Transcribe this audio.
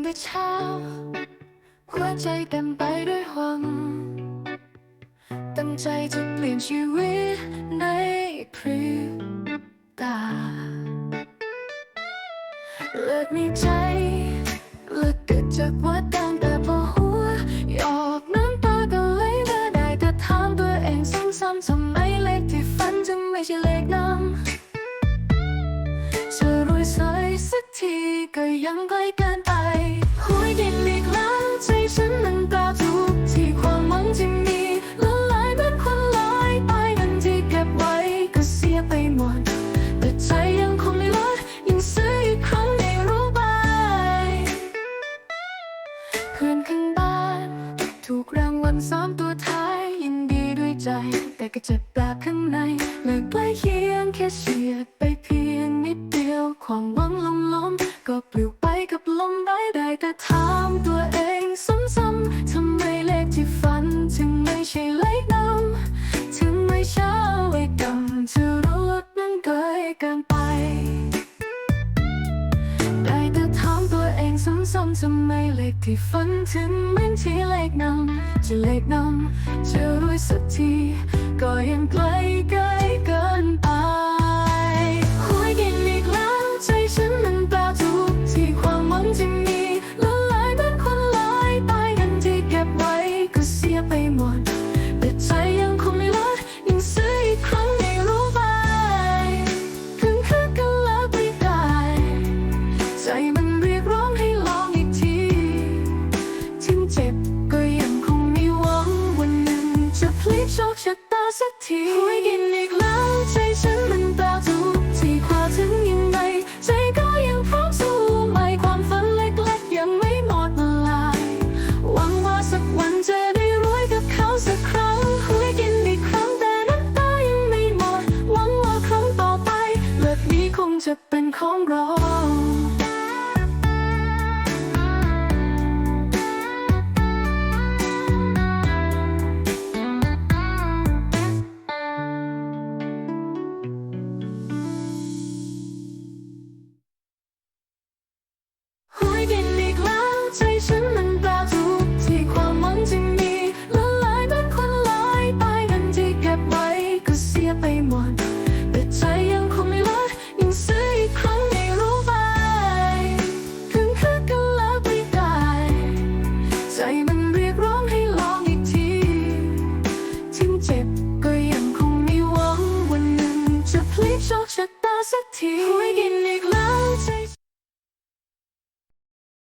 นแต่เช้า หัวใจเต็มไปด้วยหวัง ตั้งใจจะเปลี่ยนชีวิตในพริบตา เลิกมีใจ เลิกเกิดจากว่าตั้งแต่พอหัวหยอกน้ำตาก็ไหลมาได้แต่ถามตัวเองซ้ำๆทำไมเลขที่ฝันจึงไม่ใช่เลขนำ กทีก็ยังไกลเกินไปหวยินอีกแล้วใจฉันมันกลาทุกที่ความหวังที่มีละลายเป็นคนลอยไปเงินที่เก็บไว้ก็เสียไปหมดแต่ใจยังคงไม่ลดยังซื้ออีกครั้งไม่รู้ไปเพื่อนข้างบ้าน ถูกรางวัลสามตัวท้ายยินดีด้วยใจ แต่ก็เจ็บปลาข้างในเลิกใกล้เคียงแค่เฉียดไปเพียงนิดเดียวความ เกินไป ได้แต่ถามตัวเองซ้ำๆทำไมเลขที่ฝันถึงเหมือนที่เลขนำจะเลขนำจะรวยสักที ก็ยังไกลไกลเกินไป ถึงเจ็บ ก็ยังคงมีหวังวันหนึ่ง จะพลิกโชคชะตาสักทีหวยกินอีกแล้วใจฉันมันแปลทุกที่กว่าถึงยังไงใจก็ยังพร้อมสู้ใหม่ความฝันเล็กๆยังไม่หมดละลายหวังว่าสักวันจะได้รวยกับเขาสักครั้งหวยกินอีกครั้งแต่น้ำตายังไม่หมดหวังว่าครั้งต่อไปเลิกนี้คงจะเป็นของเรา Sok sok da sok ti Hoi gin ik lo